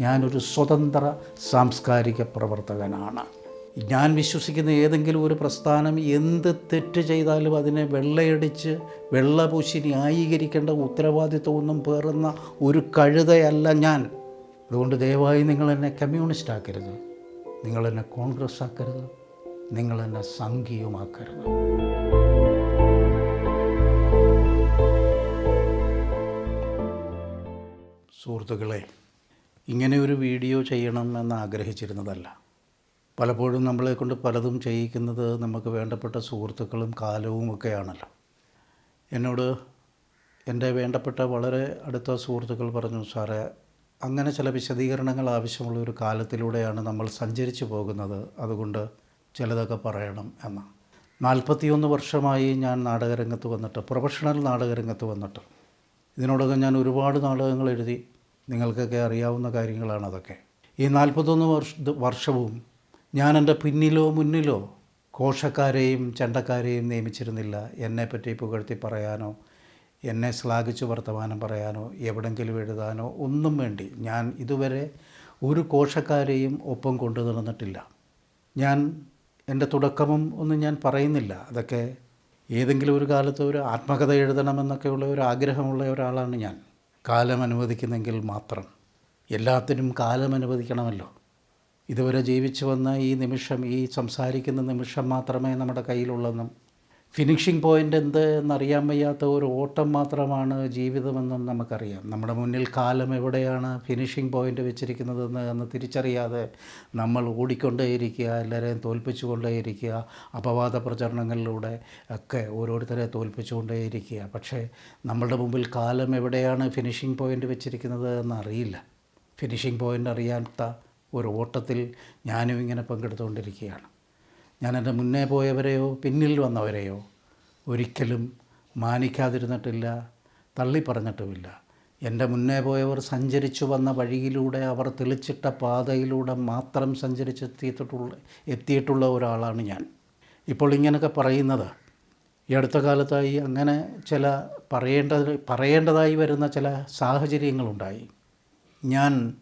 ഞാനൊരു സ്വതന്ത്ര സാംസ്കാരിക പ്രവർത്തകനാണ്. ഞാൻ വിശ്വസിക്കുന്ന ഏതെങ്കിലും ഒരു പ്രസ്ഥാനം എന്ത് തെറ്റ് ചെയ്താലും അതിനെ വെള്ളയടിച്ച് വെള്ളപൂശി ന്യായീകരിക്കേണ്ട ഉത്തരവാദിത്വമൊന്നും പേറുന്ന ഒരു കഴുതയല്ല ഞാൻ. അതുകൊണ്ട് ദയവായി നിങ്ങൾ എന്നെ കമ്മ്യൂണിസ്റ്റ് ആക്കരുത്. നിങ്ങൾ എന്നെ കോൺഗ്രസ് ആക്കരുത്. നിങ്ങൾ എന്നെ സംഘീയമാക്കരുത്. സുഹൃത്തുക്കളെ ഇങ്ങനെ ഒരു വീഡിയോ ചെയ്യണം എന്ന് ആഗ്രഹിച്ചിരുന്നതല്ല. പലപ്പോഴും നമ്മളെ കൊണ്ട് പലതും ചെയ്യിക്കുന്നത് നമുക്ക് വേണ്ടപ്പെട്ട സുഹൃത്തുക്കളും കാലവും ഒക്കെയാണല്ലോ. എന്നോട് എന്റെ വേണ്ടപ്പെട്ട വളരെ അടുത്ത സുഹൃത്തുക്കൾ പറഞ്ഞു സാറേ അങ്ങനെ ചില വിശദീകരണങ്ങൾ ആവശ്യമുള്ള ഒരു കാലത്തിലൂടെയാണ് നമ്മൾ സഞ്ചരിച്ചു പോകുന്നത്. അതുകൊണ്ട് ചിലതൊക്കെ പറയണം എന്ന്. നാൽപ്പത്തിയൊന്ന് വർഷമായി ഞാൻ നാടകരംഗത്ത് വന്നിട്ട് പ്രൊഫഷണൽ നാടകരംഗത്ത് വന്നിട്ട്. ഇതിനോടകം ഞാൻ ഒരുപാട് നാടകങ്ങൾ എഴുതി. നിങ്ങൾക്കൊക്കെ അറിയാവുന്ന കാര്യങ്ങളാണ് അതൊക്കെ. ഈ നാൽപ്പത്തൊന്ന് വർഷ വർഷവും ഞാൻ എന്റെ പിന്നിലോ മുന്നിലോ കോശക്കാരെയും ചണ്ടക്കാരെയും നിയമിച്ചിരുന്നില്ല. എന്നെപ്പറ്റി പുകഴ്ത്തി പറയാനോ എന്നെ ശ്ലാഘിച്ച് വർത്തമാനം പറയാനോ എവിടെങ്കിലും എഴുതാനോ ഒന്നും വേണ്ടി ഞാൻ ഇതുവരെ ഒരു കോശക്കാരെയും ഒപ്പം കൊണ്ടു നടന്നിട്ടില്ല. ഞാൻ എന്റെ തുടക്കവും ഒന്നും ഞാൻ പറയുന്നില്ല. അതൊക്കെ ഏതെങ്കിലും ഒരു കാലത്ത് ഒരു ആത്മകഥ എഴുതണമെന്നൊക്കെയുള്ള ഒരു ആഗ്രഹമുള്ള ഒരാളാണ് ഞാൻ. കാലം അനുവദിക്കുന്നെങ്കിൽ മാത്രം. എല്ലാത്തിനും കാലം അനുവദിക്കണമല്ലോ. ഇതുവരെ ജീവിച്ചു വന്ന ഈ നിമിഷം ഈ സംസാരിക്കുന്ന നിമിഷം മാത്രമേ നമ്മുടെ കയ്യിലുള്ളെന്നും ഫിനിഷിംഗ് പോയിന്റ് എന്ത് എന്നറിയാൻ വയ്യാത്ത ഒരു ഓട്ടം മാത്രമാണ് ജീവിതമെന്നും നമുക്കറിയാം. നമ്മുടെ മുന്നിൽ കാലം എവിടെയാണ് ഫിനിഷിംഗ് പോയിന്റ് വെച്ചിരിക്കുന്നതെന്ന് എന്ന് തിരിച്ചറിയാതെ നമ്മൾ ഓടിക്കൊണ്ടേയിരിക്കുക എല്ലാവരെയും തോൽപ്പിച്ചുകൊണ്ടേയിരിക്കുക അപവാദ പ്രചരണങ്ങളിലൂടെ ഒക്കെ ഓരോരുത്തരെ തോൽപ്പിച്ചുകൊണ്ടേയിരിക്കുക. പക്ഷേ നമ്മളുടെ മുമ്പിൽ കാലം എവിടെയാണ് ഫിനിഷിംഗ് പോയിന്റ് വെച്ചിരിക്കുന്നത് എന്നറിയില്ല. ഫിനിഷിംഗ് പോയിന്റ് അറിയാത്ത ഒരു ഓട്ടത്തിൽ ഞാനും ഇങ്ങനെ പങ്കെടുത്തുകൊണ്ടിരിക്കുകയാണ്. ഞാൻ എന്റെ മുന്നേ പോയവരെയോ പിന്നിൽ വന്നവരെയോ ഒരിക്കലും മാനിക്കാതിരുന്നിട്ടില്ല തള്ളി പറഞ്ഞിട്ടുമില്ല എന്റെ മുന്നേ പോയവർ സഞ്ചരിച്ചു വന്ന വഴിയിലൂടെ അവർ തെളിച്ചിട്ട പാതയിലൂടെ മാത്രം സഞ്ചരിച്ചെത്തിയിട്ടുള്ള എത്തിയിട്ടുള്ള ഒരാളാണ് ഞാൻ. ഇപ്പോൾ ഇങ്ങനെയൊക്കെ പറയുന്നത്. ഈ അടുത്ത കാലത്തായി അങ്ങനെ ചില പറയേണ്ടത് പറയേണ്ടതായി വരുന്ന ചില സാഹചര്യങ്ങളുണ്ടായി. ഞാൻ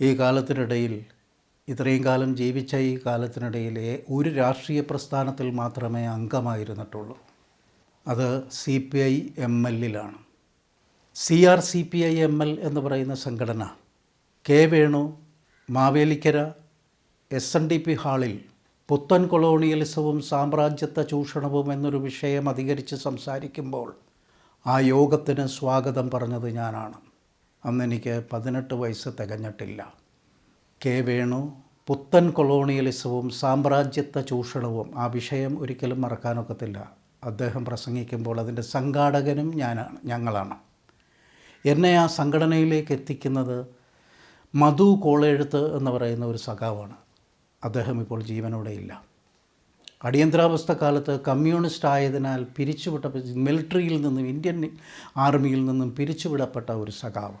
ഈ കാലത്തിനിടയിൽ ഇത്രയും കാലം ജീവിച്ച ഈ കാലത്തിനിടയിലെ ഒരു രാഷ്ട്രീയ പ്രസ്ഥാനത്തിൽ മാത്രമേ അംഗമായിരുന്നിട്ടുള്ളൂ. അത് C P I M എല്ലിലാണ് C R C P I M L എന്ന് പറയുന്ന സംഘടന K Venu Mavelikkara S N D P ഹാളിൽ പുത്തൻ കൊളോണിയലിസവും സാമ്രാജ്യത്വ ചൂഷണവും എന്നൊരു വിഷയം അധികരിച്ച് സംസാരിക്കുമ്പോൾ ആ യോഗത്തിന് സ്വാഗതം പറഞ്ഞത് ഞാനാണ്. അന്ന് എനിക്ക് പതിനെട്ട് വയസ്സ് തികഞ്ഞിട്ടില്ല. കെ വേണു പുത്തൻ കൊളോണിയലിസവും സാമ്രാജ്യത്വ ചൂഷണവും. ആ വിഷയം ഒരിക്കലും മറക്കാനൊക്കത്തില്ല. അദ്ദേഹം പ്രസംഗിക്കുമ്പോൾ അതിന്റെ സംഘാടകനും ഞാനാണ് ഞങ്ങളാണ്. എന്നെ ആ സംഘടനയിലേക്ക് എത്തിക്കുന്നത് മധു കോളെഴുത്ത് എന്ന് പറയുന്ന ഒരു സഖാവാണ്. അദ്ദേഹം ഇപ്പോൾ ജീവനോടെ ഇല്ല. അടിയന്തരാവസ്ഥ കാലത്ത് കമ്മ്യൂണിസ്റ്റ് ആയതിനാൽ പിരിച്ചുവിട്ട മിലിറ്ററിയിൽ നിന്നും ഇന്ത്യൻ ആർമിയിൽ നിന്നും പിരിച്ചുവിടപ്പെട്ട ഒരു സഖാവ്.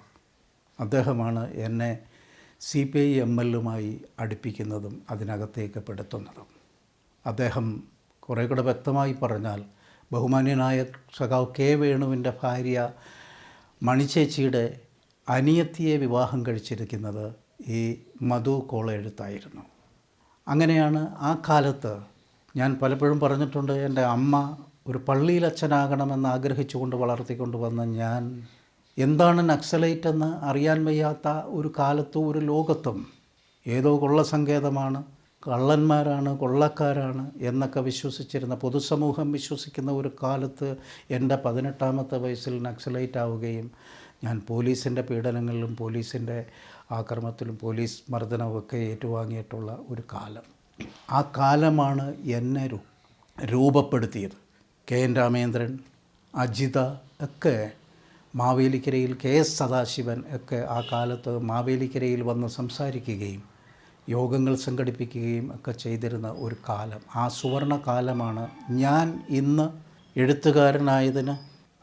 അദ്ദേഹമാണ് എന്നെ സി പി ഐ എം എല്ലുമായി അടുപ്പിക്കുന്നതും അതിനകത്തേക്ക് പെടുത്തുന്നതും. അദ്ദേഹം കുറേ കൂടെ വ്യക്തമായി പറഞ്ഞാൽ ബഹുമാന്യനായ സഖാവ് കെ വേണുവിന്റെ ഭാര്യ മണിച്ചേച്ചിയുടെ അനിയത്തിയെ വിവാഹം കഴിച്ചിരിക്കുന്നത് ഈ മധു കോളെഴുത്തായിരുന്നു. അങ്ങനെയാണ് ആ കാലത്ത് ഞാൻ പലപ്പോഴും പറഞ്ഞിട്ടുണ്ട് എന്റെ അമ്മ ഒരു പള്ളിയിൽ അച്ഛനാകണമെന്ന് ആഗ്രഹിച്ചുകൊണ്ട് വളർത്തിക്കൊണ്ട് വന്ന ഞാൻ എന്താണ് നക്സലൈറ്റ് എന്ന് അറിയാൻ വയ്യാത്ത ഒരു കാലത്തും ഒരു ലോകത്തും ഏതോ കൊള്ള സങ്കേതമാണ് കള്ളന്മാരാണ് കൊള്ളക്കാരാണ് എന്നൊക്കെ വിശ്വസിച്ചിരുന്ന പൊതുസമൂഹം വിശ്വസിക്കുന്ന ഒരു കാലത്ത് എന്റെ പതിനെട്ടാമത്തെ വയസ്സിൽ നക്സലൈറ്റ് ആവുകയും ഞാൻ പോലീസിന്റെ പീഡനങ്ങളിലും പോലീസിന്റെ ആക്രമത്തിലും പോലീസ് മർദ്ദനമൊക്കെ ഏറ്റുവാങ്ങിയിട്ടുള്ള ഒരു കാലം. ആ കാലമാണ് എന്നെ രൂപപ്പെടുത്തിയത്. കെ എൻ രാമേന്ദ്രൻ അജിത ഒക്കെ മാവേലിക്കരയിൽ കെ എസ് സദാശിവൻ ഒക്കെ ആ കാലത്ത് മാവേലിക്കരയിൽ വന്ന് സംസാരിക്കുകയും യോഗങ്ങൾ സംഘടിപ്പിക്കുകയും ഒക്കെ ചെയ്തിരുന്ന ഒരു കാലം. ആ സുവർണ കാലമാണ് ഞാൻ ഇന്ന് എഴുത്തുകാരനായതിന്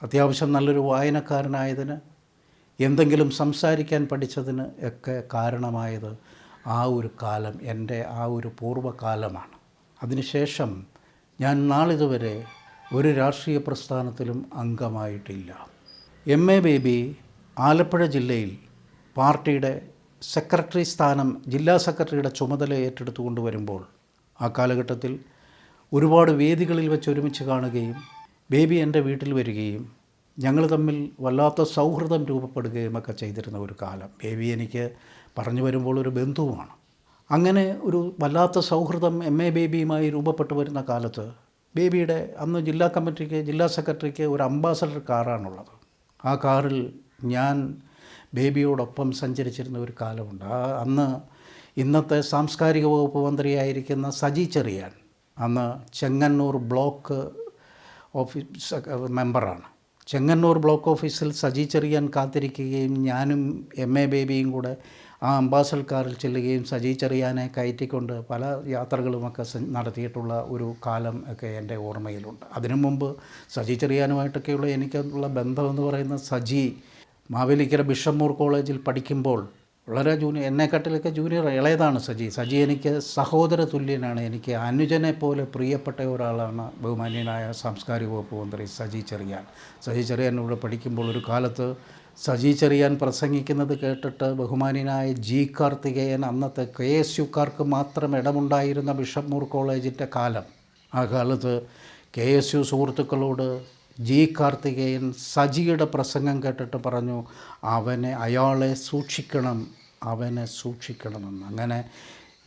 അത്യാവശ്യം നല്ലൊരു വായനക്കാരനായതിന് എന്തെങ്കിലും സംസാരിക്കാൻ പഠിച്ചതിന് ഒക്കെ കാരണമായത് ആ ഒരു കാലം എന്റെ ആ ഒരു പൂർവകാലമാണ്. അതിനുശേഷം ഞാൻ നാളിതുവരെ ഒരു രാഷ്ട്രീയ പ്രസ്ഥാനത്തിലും അംഗമായിട്ടില്ല. എം എ ബേബി ആലപ്പുഴ ജില്ലയിൽ പാർട്ടിയുടെ സെക്രട്ടറി സ്ഥാനം ജില്ലാ സെക്രട്ടറിയുടെ ചുമതല ഏറ്റെടുത്തുകൊണ്ട് വരുമ്പോൾ ആ കാലഘട്ടത്തിൽ ഒരുപാട് വേദികളിൽ വെച്ച് ഒരുമിച്ച് കാണുകയും ബേബി എന്റെ വീട്ടിൽ വരികയും ഞങ്ങൾ തമ്മിൽ വല്ലാത്ത സൗഹൃദം രൂപപ്പെടുകയും ഒക്കെ ചെയ്തിരുന്ന ഒരു കാലം. ബേബി എനിക്ക് പറഞ്ഞു വരുമ്പോൾ ഒരു ബന്ധുവാണ്. അങ്ങനെ ഒരു വല്ലാത്ത സൗഹൃദം എം എ ബേബിയുമായി രൂപപ്പെട്ടു വരുന്ന കാലത്ത് ബേബിയുടെ അന്ന് ജില്ലാ കമ്മിറ്റിക്ക് ജില്ലാ സെക്രട്ടറിക്ക് ഒരു അംബാസഡർ കാറാണുള്ളത്. ആ കാറിൽ ഞാൻ ബേബിയോടൊപ്പം സഞ്ചരിച്ചിരുന്ന ഒരു കാലമുണ്ട്. ആ അന്ന് ഇന്നത്തെ സാംസ്കാരിക വകുപ്പ് മന്ത്രിയായിരിക്കുന്ന സജി ചെറിയാൻ അന്ന് ചെങ്ങന്നൂർ ബ്ലോക്ക് ഓഫീസ് മെമ്പറാണ്. ചെങ്ങന്നൂർ ബ്ലോക്ക് ഓഫീസിൽ സജി ചെറിയാൻ കാത്തിരിക്കുകയും ഞാനും എം എ ബേബിയും കൂടെ ആ അംബാസൽ കാറിൽ ചെല്ലുകയും സജി ചെറിയാനെ കയറ്റിക്കൊണ്ട് പല യാത്രകളുമൊക്കെ നടത്തിയിട്ടുള്ള ഒരു കാലം ഒക്കെ എന്റെ ഓർമ്മയിലുണ്ട്. അതിനു മുമ്പ് സജി ചെറിയാനുമായിട്ടൊക്കെയുള്ള എനിക്കുള്ള ബന്ധമെന്ന് പറയുന്ന സജി മാവേലിക്കര ബിഷമ്മൂർ കോളേജിൽ പഠിക്കുമ്പോൾ വളരെ ജൂനിയർ എന്നെക്കാട്ടിലൊക്കെ ജൂനിയർ ഇളയതാണ് സജി. സജി എനിക്ക് സഹോദര തുല്യനാണ്. എനിക്ക് അനുജനെ പോലെ പ്രിയപ്പെട്ട ഒരാളാണ് ബഹുമാന്യനായ സാംസ്കാരിക വകുപ്പ് മന്ത്രി സജി ചെറിയാൻ. സജി ചെറിയാൻ ഇവിടെ പഠിക്കുമ്പോൾ ഒരു കാലത്ത് സജി ചെറിയാൻ പ്രസംഗിക്കുന്നത് കേട്ടിട്ട് ബഹുമാനിയായ ജി കാർത്തികേയൻ അന്നത്തെ കെ എസ് യുക്കാർക്ക് മാത്രം ഇടമുണ്ടായിരുന്ന ബിഷപ്പ് മൂർ കോളേജിന്റെ കാലം. ആ കാലത്ത് കെ എസ് യു സുഹൃത്തുക്കളോട് ജി കാർത്തികേയൻ സജിയുടെ പ്രസംഗം കേട്ടിട്ട് പറഞ്ഞു അവനെ അയാളെ സൂക്ഷിക്കണം അവനെ സൂക്ഷിക്കണമെന്ന്. അങ്ങനെ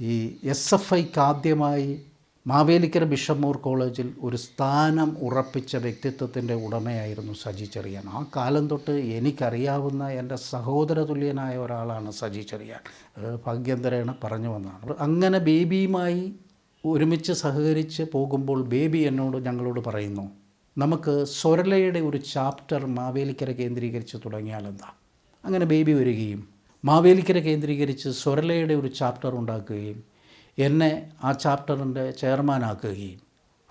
ഈ എസ് എഫ് ഐക്ക് ആദ്യമായി മാവേലിക്കര ബിഷമൂർ കോളേജിൽ ഒരു സ്ഥാനം ഉറപ്പിച്ച വ്യക്തിത്വത്തിന്റെ ഉടമയായിരുന്നു സജി ചെറിയാൻ. ആ കാലം തൊട്ട് എനിക്കറിയാവുന്ന എന്റെ സഹോദര തുല്യനായ ഒരാളാണ് സജി ചെറിയാൻ. ഭാഗ്യന്തരേണ പറഞ്ഞു വന്നതാണ്. അങ്ങനെ ബേബിയുമായി ഒരുമിച്ച് സഹകരിച്ച് പോകുമ്പോൾ ബേബി എന്നോട് ഞങ്ങളോട് പറയുന്നു നമുക്ക് സ്വരലയുടെ ഒരു ചാപ്റ്റർ മാവേലിക്കര കേന്ദ്രീകരിച്ച് തുടങ്ങിയാലെന്താ അങ്ങനെ ബേബി വരികയും മാവേലിക്കര കേന്ദ്രീകരിച്ച് സ്വരലയുടെ ഒരു ചാപ്റ്റർ ഉണ്ടാക്കുകയും എന്നെ ആ ചാപ്റ്ററിന്റെ ചെയർമാനാക്കുകയും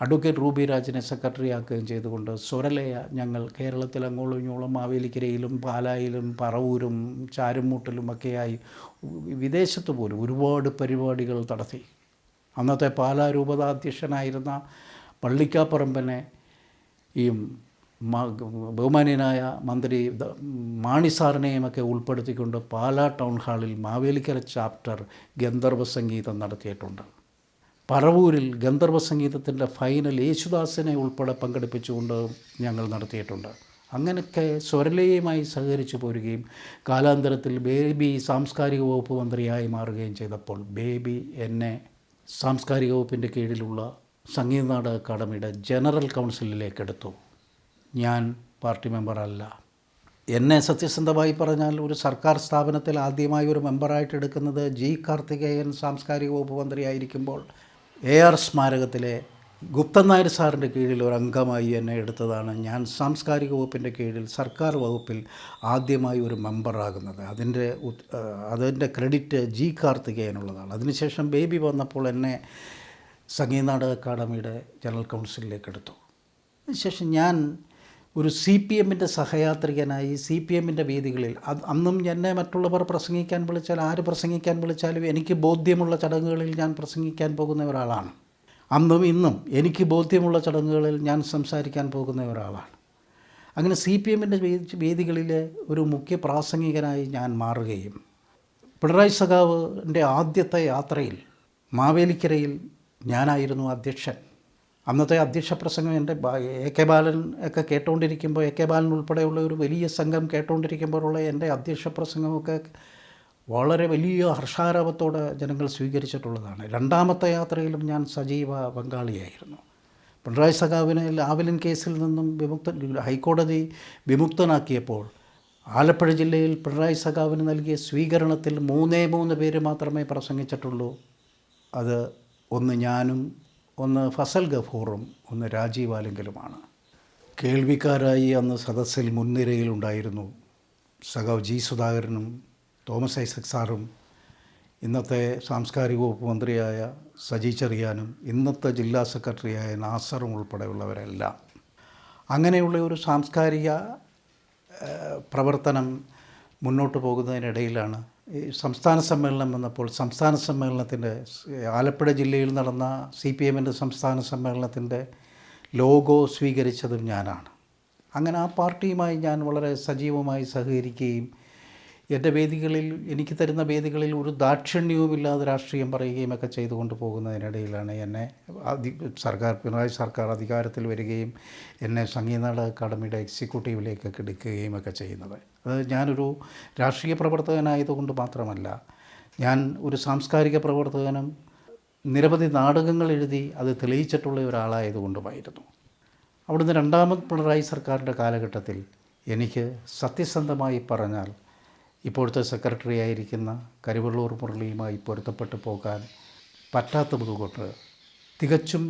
അഡ്വക്കേറ്റ് റൂബി രാജിനെ സെക്രട്ടറി ആക്കുകയും ചെയ്തുകൊണ്ട് സ്വരലയ ഞങ്ങൾ കേരളത്തിൽ അങ്ങോളം ഇങ്ങോളം മാവേലിക്കരയിലും പാലായിലും പറവൂരും ചാരുമൂട്ടിലും ഒക്കെയായി വിദേശത്ത് പോലും ഒരുപാട് പരിപാടികൾ നടത്തി. അന്നത്തെ പാലാ രൂപതാധ്യക്ഷനായിരുന്ന പള്ളിക്കാപ്പറമ്പനെ ഈ ബഹുമാന്യനായ മന്ത്രി മാണി സാറിനെയുമൊക്കെ ഉൾപ്പെടുത്തിക്കൊണ്ട് പാലാ ടൗൺ ഹാളിൽ മാവേലിക്കര ചാപ്റ്റർ ഗന്ധർവ സംഗീതം നടത്തിയിട്ടുണ്ട്. പറവൂരിൽ ഗന്ധർവ സംഗീതത്തിന്റെ ഫൈനൽ യേശുദാസിനെ ഉൾപ്പെടെ പങ്കെടുപ്പിച്ചുകൊണ്ട് ഞങ്ങൾ നടത്തിയിട്ടുണ്ട്. അങ്ങനെയൊക്കെ സ്വരലയുമായി സഹകരിച്ചു പോരുകയും കാലാന്തരത്തിൽ ബേബി സാംസ്കാരിക വകുപ്പ് മന്ത്രിയായി മാറുകയും ചെയ്തപ്പോൾ ബേബി എന്നെ സാംസ്കാരിക വകുപ്പിന്റെ കീഴിലുള്ള സംഗീത നാടക അക്കാദമിയുടെ ജനറൽ കൗൺസിലിലേക്ക് എടുത്തു. ഞാൻ പാർട്ടി മെമ്പറല്ല. എന്നെ സത്യസന്ധമായി പറഞ്ഞാൽ ഒരു സർക്കാർ സ്ഥാപനത്തിൽ ആദ്യമായി ഒരു മെമ്പറായിട്ട് എടുക്കുന്നത് ജി കാർത്തികേയൻ സാംസ്കാരിക വകുപ്പ് മന്ത്രിയായിരിക്കുമ്പോൾ എ ആർ സ്മാരകത്തിലെ ഗുപ്തൻ നായർ സാറിന്റെ കീഴിൽ ഒരു അംഗമായി എന്നെ എടുത്തതാണ് ഞാൻ സാംസ്കാരിക വകുപ്പിന്റെ കീഴിൽ സർക്കാർ വകുപ്പിൽ ആദ്യമായി ഒരു മെമ്പറാകുന്നത്. അതിന്റെ അതിന്റെ ക്രെഡിറ്റ് ജി കാർത്തികേയനുള്ളതാണ്. അതിനുശേഷം ബേബി വന്നപ്പോൾ എന്നെ സംഗീത നാടക അക്കാദമിയുടെ ജനറൽ കൗൺസിലിലേക്ക് എടുത്തു. അതിനുശേഷം ഞാൻ ഒരു സി പി എമ്മിന്റെ സഹയാത്രികനായി സി പി എമ്മിന്റെ വേദികളിൽ അത് അന്നും എന്നെ മറ്റുള്ളവർ പ്രസംഗിക്കാൻ വിളിച്ചാൽ ആര് പ്രസംഗിക്കാൻ വിളിച്ചാലും എനിക്ക് ബോധ്യമുള്ള ചടങ്ങുകളിൽ ഞാൻ പ്രസംഗിക്കാൻ പോകുന്ന ഒരാളാണ്. അന്നും ഇന്നും എനിക്ക് ബോധ്യമുള്ള ചടങ്ങുകളിൽ ഞാൻ സംസാരിക്കാൻ പോകുന്ന ഒരാളാണ്. അങ്ങനെ സി പി എമ്മിന്റെ വേദികളിലെ ഒരു മുഖ്യ പ്രാസംഗികനായി ഞാൻ മാറുകയും പിണറായി സഖാവിന്റെ ആദ്യത്തെ യാത്രയിൽ മാവേലിക്കരയിൽ ഞാനായിരുന്നു അധ്യക്ഷൻ. അന്നത്തെ അധ്യക്ഷ പ്രസംഗം എന്റെ എ കെ ബാലൻ ഒക്കെ കേട്ടുകൊണ്ടിരിക്കുമ്പോൾ എ കെ ബാലൻ ഉൾപ്പെടെയുള്ള ഒരു വലിയ സംഘം കേട്ടുകൊണ്ടിരിക്കുമ്പോഴുള്ള എന്റെ അധ്യക്ഷ പ്രസംഗമൊക്കെ വളരെ വലിയ ഹർഷാരവത്തോടെ ജനങ്ങൾ സ്വീകരിച്ചിട്ടുള്ളതാണ്. രണ്ടാമത്തെ യാത്രയിലും ഞാൻ സജീവ പങ്കാളിയായിരുന്നു. പിണറായി സഖാവിനെ ലാവലിൻ കേസിൽ നിന്നും വിമുക്ത ഹൈക്കോടതി വിമുക്തനാക്കിയപ്പോൾ ആലപ്പുഴ ജില്ലയിൽ പിണറായി സഖാവിന് നൽകിയ സ്വീകരണത്തിൽ മൂന്നേ മൂന്ന് പേര് മാത്രമേ പ്രസംഗിച്ചിട്ടുള്ളൂ. അത് ഒന്ന് ഞാനും ഒന്ന് ഫസൽ ഗഫൂറും ഒന്ന് രാജീവ് ആലെങ്കിലുമാണ്. കേൾവിക്കാരായി അന്ന് സദസ്സിൽ മുൻനിരയിലുണ്ടായിരുന്നു സഖാവ് ജി സുധാകരനും തോമസ് ഐസക് സാറും ഇന്നത്തെ സാംസ്കാരിക വകുപ്പ് മന്ത്രിയായ സജി ചെറിയാനും ഇന്നത്തെ ജില്ലാ സെക്രട്ടറിയായ നാസറും ഉൾപ്പെടെയുള്ളവരെല്ലാം. അങ്ങനെയുള്ള ഒരു സാംസ്കാരിക പ്രവർത്തനം മുന്നോട്ട് പോകുന്നതിനിടയിലാണ് ഈ സംസ്ഥാന സമ്മേളനം വന്നപ്പോൾ സംസ്ഥാന സമ്മേളനത്തിന്റെ ആലപ്പുഴ ജില്ലയിൽ നടന്ന സി പി എമ്മിന്റെ സംസ്ഥാന സമ്മേളനത്തിന്റെ ലോഗോ സ്വീകരിച്ചതും ഞാനാണ്. അങ്ങനെ ആ പാർട്ടിയുമായി ഞാൻ വളരെ സജീവമായി സഹകരിക്കുകയും എന്റെ വേദികളിൽ എനിക്ക് തരുന്ന വേദികളിൽ ഒരു ദാക്ഷിണ്യവുമില്ലാതെ രാഷ്ട്രീയം പറയുകയും ഒക്കെ ചെയ്തുകൊണ്ട് പോകുന്നതിനിടയിലാണ് എന്നെ അധി സർക്കാർ പിണറായി സർക്കാർ അധികാരത്തിൽ വരികയും എന്നെ സംഗീതനാടക അക്കാദമിയുടെ എക്സിക്യൂട്ടീവിലേക്കൊക്കെ എടുക്കുകയും ഒക്കെ ചെയ്യുന്നത്. അത് ഞാനൊരു രാഷ്ട്രീയ പ്രവർത്തകനായതുകൊണ്ട് മാത്രമല്ല ഞാൻ ഒരു സാംസ്കാരിക പ്രവർത്തകനും നിരവധി നാടകങ്ങൾ എഴുതി അത് തെളിയിച്ചിട്ടുള്ള ഒരാളായതുകൊണ്ടുമായിരുന്നു. അവിടുന്ന് രണ്ടാമത് പിണറായി സർക്കാരിന്റെ കാലഘട്ടത്തിൽ എനിക്ക് സത്യസന്ധമായി പറഞ്ഞാൽ ഇപ്പോഴത്തെ സെക്രട്ടറി ആയിരിക്കുന്ന കരുവള്ളൂർ മുരളിയുമായി പൊരുത്തപ്പെട്ടു പോകാൻ പറ്റാത്തതുകൊണ്ട് തികച്ചും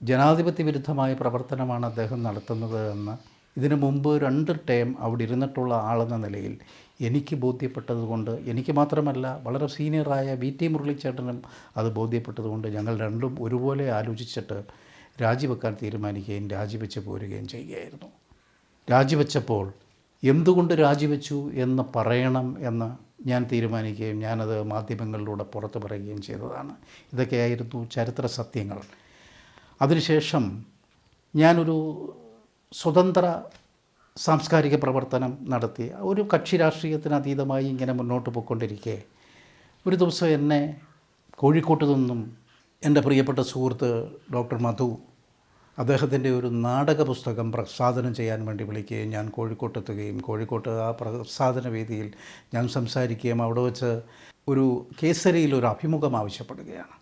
ജനാധിപത്യ വിരുദ്ധമായ പ്രവർത്തനമാണ് അദ്ദേഹം നടത്തുന്നത് എന്ന് ഇതിനു മുമ്പ് രണ്ട് ടേം അവിടെ ഇരുന്നിട്ടുള്ള ആളെന്ന നിലയിൽ എനിക്ക് ബോധ്യപ്പെട്ടതുകൊണ്ട് എനിക്ക് മാത്രമല്ല വളരെ സീനിയറായ വി ടി മുരളിച്ചേട്ടനും അത് ബോധ്യപ്പെട്ടതുകൊണ്ട് ഞങ്ങൾ രണ്ടും ഒരുപോലെ ആലോചിച്ചിട്ട് രാജിവെക്കാൻ തീരുമാനിക്കുകയും രാജിവെച്ച് പോരുകയും ചെയ്യുകയായിരുന്നു. രാജിവെച്ചപ്പോൾ എന്തുകൊണ്ട് രാജിവെച്ചു എന്ന് പറയണം എന്ന് ഞാൻ തീരുമാനിക്കുകയും ഞാനത് മാധ്യമങ്ങളിലൂടെ പുറത്തു പറയുകയും ചെയ്തതാണ്. ഇതൊക്കെയായിരുന്നു ചരിത്ര സത്യങ്ങൾ. അതിനുശേഷം ഞാനൊരു സ്വതന്ത്ര സാംസ്കാരിക പ്രവർത്തനം നടത്തി. ഒരു കക്ഷി രാഷ്ട്രീയത്തിന് അതീതമായി ഇങ്ങനെ മുന്നോട്ട് പോയിക്കൊണ്ടിരിക്കെ. ഒരു ദിവസം എന്നെ കോഴിക്കോട്ട് നിന്നും എന്റെ പ്രിയപ്പെട്ട സുഹൃത്ത് ഡോക്ടർ മധു അദ്ദേഹത്തിന്റെ ഒരു നാടക പുസ്തകം പ്രസാദനം ചെയ്യാൻ വേണ്ടി വിളിക്കുകയും ഞാൻ കോഴിക്കോട്ടെത്തുകയും കോഴിക്കോട്ട് ആ പ്രസാദന വേദിയിൽ ഞാൻ സംസാരിക്കുകയും അവിടെ വെച്ച് ഒരു കേസരിയിൽ ഒരു അഭിമുഖം ആവശ്യപ്പെടുകയാണ്.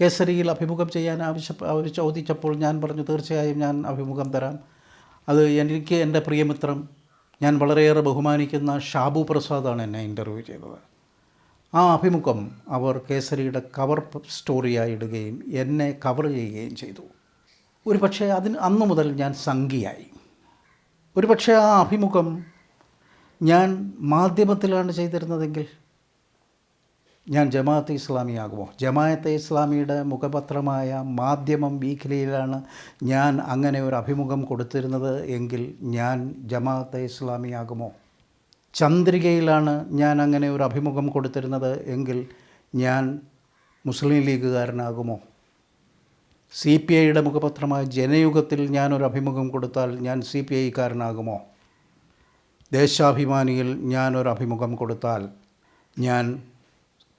കേസരിയിൽ അഭിമുഖം ചെയ്യാൻ ആവശ്യ അവർ ചോദിച്ചപ്പോൾ ഞാൻ പറഞ്ഞു തീർച്ചയായും ഞാൻ അഭിമുഖം തരാം. അത് എനിക്ക് എന്റെ പ്രിയമിത്രം ഞാൻ വളരെയേറെ ബഹുമാനിക്കുന്ന ഷാബു പ്രസാദാണ് എന്നെ ഇന്റർവ്യൂ ചെയ്തത്. ആ അഭിമുഖം അവർ കേസരിയുടെ കവർ സ്റ്റോറിയായി ഇടുകയും എന്നെ കവർ ചെയ്യുകയും ചെയ്തു. ഒരു പക്ഷേ അതിന് അന്നു മുതൽ ഞാൻ സംഖ്യയായി. ഒരു പക്ഷേ ആ അഭിമുഖം ഞാൻ മാധ്യമത്തിലാണ് ചെയ്തിരുന്നതെങ്കിൽ ഞാൻ ജമാഅത്തെ ഇസ്ലാമിയാകുമോ? ജമാഅത്തെ ഇസ്ലാമിയുടെ മുഖപത്രമായ മാധ്യമം വീക്കിലിയിലാണ് ഞാൻ അങ്ങനെ ഒരു അഭിമുഖം കൊടുത്തിരുന്നത് എങ്കിൽ ഞാൻ ജമാഅത്തെ ഇസ്ലാമിയാകുമോ? ചന്ദ്രികയിലാണ് ഞാൻ അങ്ങനെ ഒരു അഭിമുഖം കൊടുത്തിരുന്നത് എങ്കിൽ ഞാൻ മുസ്ലിം ലീഗുകാരനാകുമോ? സി പി ഐയുടെ മുഖപത്രമായ ജനയുഗത്തിൽ ഞാനൊരു അഭിമുഖം കൊടുത്താൽ ഞാൻ സി പി ഐക്കാരനാകുമോ? ദേശാഭിമാനിയിൽ ഞാനൊരു അഭിമുഖം കൊടുത്താൽ ഞാൻ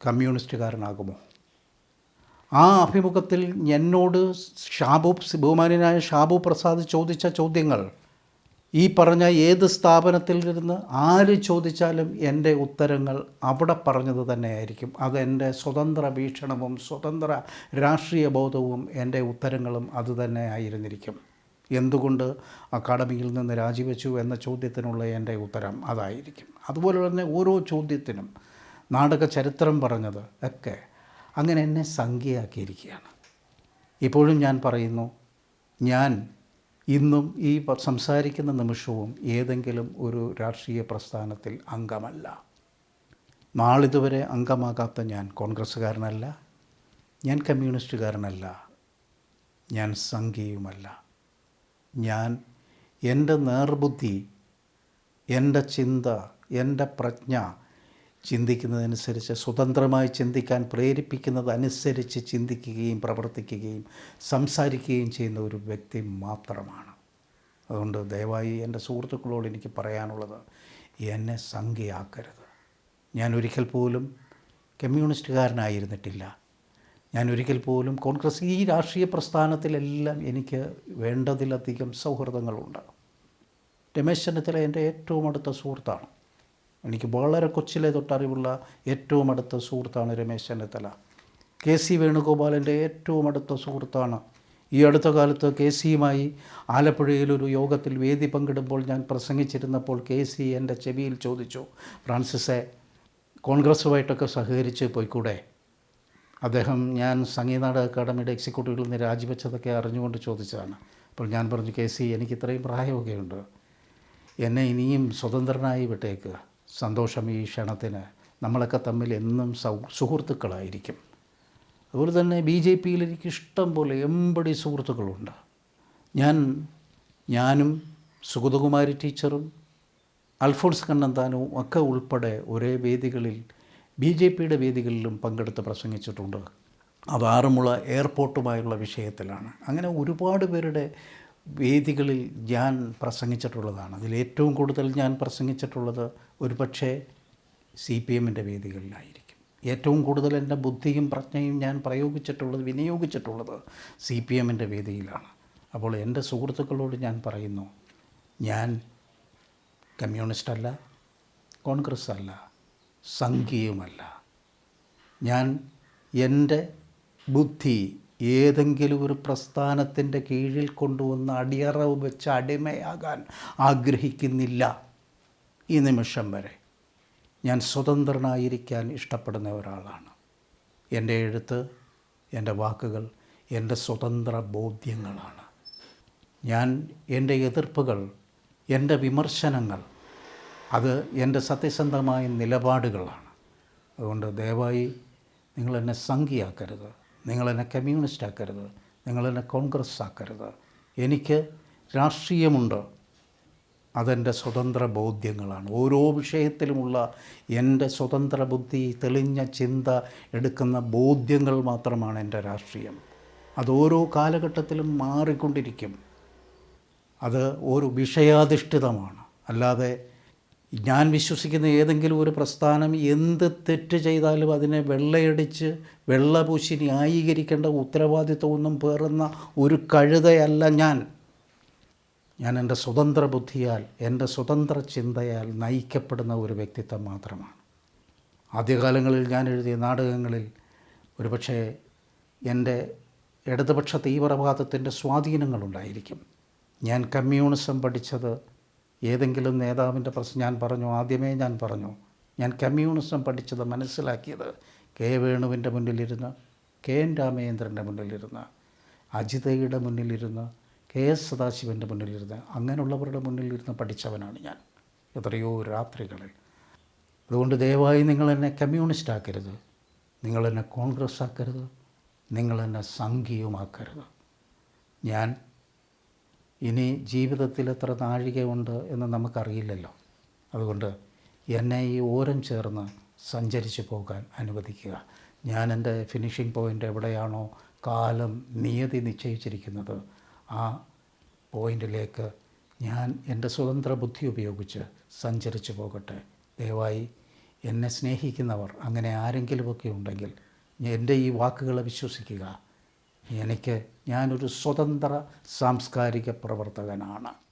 കമ്മ്യൂണിസ്റ്റുകാരനാകുമോ? ആ അഭിമുഖത്തിൽ എന്നോട് ഷാബു ബഹുമാനായ ഷാബു പ്രസാദ് ചോദിച്ച ചോദ്യങ്ങൾ ഈ പറഞ്ഞ ഏത് സ്ഥാപനത്തിൽ ഇരുന്ന് ആര് ചോദിച്ചാലും എന്റെ ഉത്തരങ്ങൾ അവിടെ പറഞ്ഞത് തന്നെയായിരിക്കും. അതെന്റെ സ്വതന്ത്ര വീക്ഷണവും സ്വതന്ത്ര രാഷ്ട്രീയ ബോധവും എന്റെ ഉത്തരങ്ങളും അതുതന്നെ ആയിരുന്നിരിക്കും. എന്തുകൊണ്ട് അക്കാഡമിയിൽ നിന്ന് രാജിവെച്ചു എന്ന ചോദ്യത്തിനുള്ള എന്റെ ഉത്തരം അതായിരിക്കും. അതുപോലെ തന്നെ ഓരോ ചോദ്യത്തിനും നാടക ചരിത്രം പറഞ്ഞത് ഒക്കെ അങ്ങനെ എന്നെ സംഖ്യയാക്കിയിരിക്കുകയാണ്. ഇപ്പോഴും ഞാൻ പറയുന്നു ഞാൻ ഇന്നും ഈ സംസാരിക്കുന്ന നിമിഷവും ഏതെങ്കിലും ഒരു രാഷ്ട്രീയ പ്രസ്ഥാനത്തിൽ അംഗമല്ല. നാളിതുവരെ അംഗമാകാത്ത ഞാൻ കോൺഗ്രസ്സുകാരനല്ല ഞാൻ കമ്മ്യൂണിസ്റ്റുകാരനല്ല ഞാൻ സംഘിയുമല്ല. ഞാൻ എന്റെ നേർബുദ്ധി എന്റെ ചിന്ത എന്റെ പ്രജ്ഞ ചിന്തിക്കുന്നതനുസരിച്ച് സ്വതന്ത്രമായി ചിന്തിക്കാൻ പ്രേരിപ്പിക്കുന്നതനുസരിച്ച് ചിന്തിക്കുകയും പ്രവർത്തിക്കുകയും സംസാരിക്കുകയും ചെയ്യുന്ന ഒരു വ്യക്തി മാത്രമാണ്. അതുകൊണ്ട് ദയവായി എന്റെ സുഹൃത്തുക്കളോട് എനിക്ക് പറയാനുള്ളത് എന്നെ സംഖ്യയാക്കരുത്. ഞാൻ ഒരിക്കൽ പോലും കമ്മ്യൂണിസ്റ്റുകാരനായിരുന്നിട്ടില്ല. ഞാൻ ഒരിക്കൽ പോലും കോൺഗ്രസ് ഈ രാഷ്ട്രീയ പ്രസ്ഥാനത്തിലെല്ലാം എനിക്ക് വേണ്ടതിലധികം സൗഹൃദങ്ങളുണ്ട്. രമേശ് ചെന്നിത്തല എന്റെ ഏറ്റവും അടുത്ത സുഹൃത്താണ്. എനിക്ക് വളരെ കൊച്ചിലെ തൊട്ടറിവുള്ള ഏറ്റവും അടുത്ത സുഹൃത്താണ് രമേശ് ചെന്നിത്തല. കെ സി വേണുഗോപാലിന്റെ ഏറ്റവും അടുത്ത സുഹൃത്താണ്. ഈ അടുത്ത കാലത്ത് കെ സിയുമായി ആലപ്പുഴയിലൊരു യോഗത്തിൽ വേദി പങ്കിടുമ്പോൾ ഞാൻ പ്രസംഗിച്ചിരുന്നപ്പോൾ കെ സി എന്റെ ചെവിയിൽ ചോദിച്ചു ഫ്രാൻസിസെ കോൺഗ്രസ്സുമായിട്ടൊക്കെ സഹകരിച്ച് പോയിക്കൂടെ? അദ്ദേഹം ഞാൻ സംഗീതനാടക അക്കാദമിയുടെ എക്സിക്യൂട്ടീവിൽ നിന്ന് രാജിവെച്ചതൊക്കെ അറിഞ്ഞുകൊണ്ട് ചോദിച്ചതാണ്. അപ്പോൾ ഞാൻ പറഞ്ഞു കെ സി എനിക്ക് ഇത്രയും പ്രായമൊക്കെ ഉണ്ട് എന്നെ ഇനിയും സ്വതന്ത്രനായി വിട്ടേക്കുക സന്തോഷം ഈ ക്ഷണത്തിന്. നമ്മളൊക്കെ തമ്മിൽ എന്നും സൗ സുഹൃത്തുക്കളായിരിക്കും. അതുപോലെ തന്നെ ബി ജെ പിയിൽ എനിക്ക് ഇഷ്ടം പോലെ എമ്പടി സുഹൃത്തുക്കളുണ്ട്. ഞാൻ ഞാനും സുഗതകുമാരി ടീച്ചറും അൽഫോൺസ് കണ്ണന്താനവും ഒക്കെ ഉൾപ്പെടെ ഒരേ വേദികളിൽ ബി ജെ പിയുടെ വേദികളിലും പങ്കെടുത്ത് പ്രസംഗിച്ചിട്ടുണ്ട്. അത് ആറന്മുള എയർപോർട്ടുമായുള്ള വിഷയത്തിലാണ്. അങ്ങനെ ഒരുപാട് പേരുടെ വേദികളിൽ ഞാൻ പ്രസംഗിച്ചിട്ടുള്ളതാണ്. അതിലേറ്റവും കൂടുതൽ ഞാൻ പ്രസംഗിച്ചിട്ടുള്ളത് ഒരുപക്ഷേ സി പി എമ്മിന്റെ വേദികളിലായിരിക്കും. ഏറ്റവും കൂടുതൽ എന്റെ ബുദ്ധിയും പ്രജ്ഞയും ഞാൻ പ്രയോഗിച്ചിട്ടുള്ളത് വിനിയോഗിച്ചിട്ടുള്ളത് സി പി എമ്മിന്റെ വേദിയിലാണ്. അപ്പോൾ എന്റെ സുഹൃത്തുക്കളോട് ഞാൻ പറയുന്നു ഞാൻ കമ്മ്യൂണിസ്റ്റ് അല്ല കോൺഗ്രസ് അല്ല സംഘീയുമല്ല. ഞാൻ എന്റെ ബുദ്ധി ഏതെങ്കിലും ഒരു പ്രസ്ഥാനത്തിന്റെ കീഴിൽ കൊണ്ടുവന്ന് അടിയറവ് വെച്ച് അടിമയാകാൻ ആഗ്രഹിക്കുന്നില്ല ഈ നിമിഷം വരെ. ഞാൻ സ്വതന്ത്രനായിരിക്കാൻ ഇഷ്ടപ്പെടുന്ന ഒരാളാണ്. എന്റെ എഴുത്ത് എന്റെ വാക്കുകൾ എന്റെ സ്വതന്ത്ര ബോധ്യങ്ങളാണ്. ഞാൻ എന്റെ എതിർപ്പുകൾ എന്റെ വിമർശനങ്ങൾ അത് എന്റെ സത്യസന്ധമായ നിലപാടുകളാണ്. അതുകൊണ്ട് ദയവായി നിങ്ങളെന്നെ സംഘിയാക്കരുത് നിങ്ങളെന്നെ കമ്മ്യൂണിസ്റ്റ് ആക്കരുത് നിങ്ങളെന്നെ കോൺഗ്രസ് ആക്കരുത് എനിക്ക് രാഷ്ട്രീയമുണ്ട്. അതെന്റെ സ്വതന്ത്ര ബോധ്യങ്ങളാണ്. ഓരോ വിഷയത്തിലുമുള്ള എന്റെ സ്വതന്ത്ര ബുദ്ധി തെളിഞ്ഞ ചിന്ത എടുക്കുന്ന ബോധ്യങ്ങൾ മാത്രമാണ് എന്റെ രാഷ്ട്രീയം. അത് ഓരോ കാലഘട്ടത്തിലും മാറിക്കൊണ്ടിരിക്കും. അത് ഒരു വിഷയാധിഷ്ഠിതമാണ്. അല്ലാതെ ഞാൻ വിശ്വസിക്കുന്ന ഏതെങ്കിലും ഒരു പ്രസ്ഥാനം എന്ത് തെറ്റ് ചെയ്താലും അതിനെ വെള്ളയടിച്ച് വെള്ളപൂശി ന്യായീകരിക്കേണ്ട ഉത്തരവാദിത്വമൊന്നും പേറുന്ന ഒരു കഴുതയല്ല ഞാൻ. ഞാൻ എന്റെ സ്വതന്ത്ര ബുദ്ധിയാൽ എന്റെ സ്വതന്ത്ര ചിന്തയാൽ നയിക്കപ്പെടുന്ന ഒരു വ്യക്തിത്വം മാത്രമാണ്. ആദ്യകാലങ്ങളിൽ ഞാൻ എഴുതിയ നാടകങ്ങളിൽ ഒരുപക്ഷെ എന്റെ ഇടതുപക്ഷ തീവ്രവാദത്തിന്റെ സ്വാധീനങ്ങളുണ്ടായിരിക്കും. ഞാൻ കമ്മ്യൂണിസം പഠിച്ചത് ഏതെങ്കിലും നേതാവിന്റെ പ്രശ്നം ഞാൻ പറഞ്ഞു ആദ്യമേ ഞാൻ പറഞ്ഞു ഞാൻ കമ്മ്യൂണിസം പഠിച്ചത് മനസ്സിലാക്കിയത് കെ വേണുവിന്റെ മുന്നിലിരുന്ന് കെ എൻ രാമചന്ദ്രന്റെ മുന്നിലിരുന്ന് അജിതയുടെ മുന്നിലിരുന്ന് കെ എസ് സദാശിവന്റെ മുന്നിലിരുന്ന് അങ്ങനെയുള്ളവരുടെ മുന്നിലിരുന്ന് പഠിച്ചവനാണ് ഞാൻ എത്രയോ രാത്രികളിൽ. അതുകൊണ്ട് ദയവായി നിങ്ങൾ എന്നെ കമ്മ്യൂണിസ്റ്റ് ആക്കരുത് നിങ്ങൾ എന്നെ കോൺഗ്രസ് ആക്കരുത് നിങ്ങൾ എന്നെ സംഘീയമാക്കരുത്. ഞാൻ ഇനി ജീവിതത്തിൽ എത്ര നാഴികയുണ്ട് എന്ന് നമുക്കറിയില്ലല്ലോ. അതുകൊണ്ട് എന്നെ ഈ ഓരം ചേർന്ന് സഞ്ചരിച്ചു പോകാൻ അനുവദിക്കുക. ഞാൻ എന്റെ ഫിനിഷിംഗ് പോയിന്റ് എവിടെയാണോ കാലം നിയതി നിശ്ചയിച്ചിരിക്കുന്നത് ആ പോയിന്റിലേക്ക് ഞാൻ എന്റെ സ്വതന്ത്ര ബുദ്ധി ഉപയോഗിച്ച് സഞ്ചരിച്ചു പോകട്ടെ. ദയവായി എന്നെ സ്നേഹിക്കുന്നവർ അങ്ങനെ ആരെങ്കിലുമൊക്കെ ഉണ്ടെങ്കിൽ എന്റെ ഈ വാക്കുകളെ വിശ്വസിക്കുക. എനിക്ക് ഞാനൊരു സ്വതന്ത്ര സാംസ്കാരിക പ്രവർത്തകനാണ്.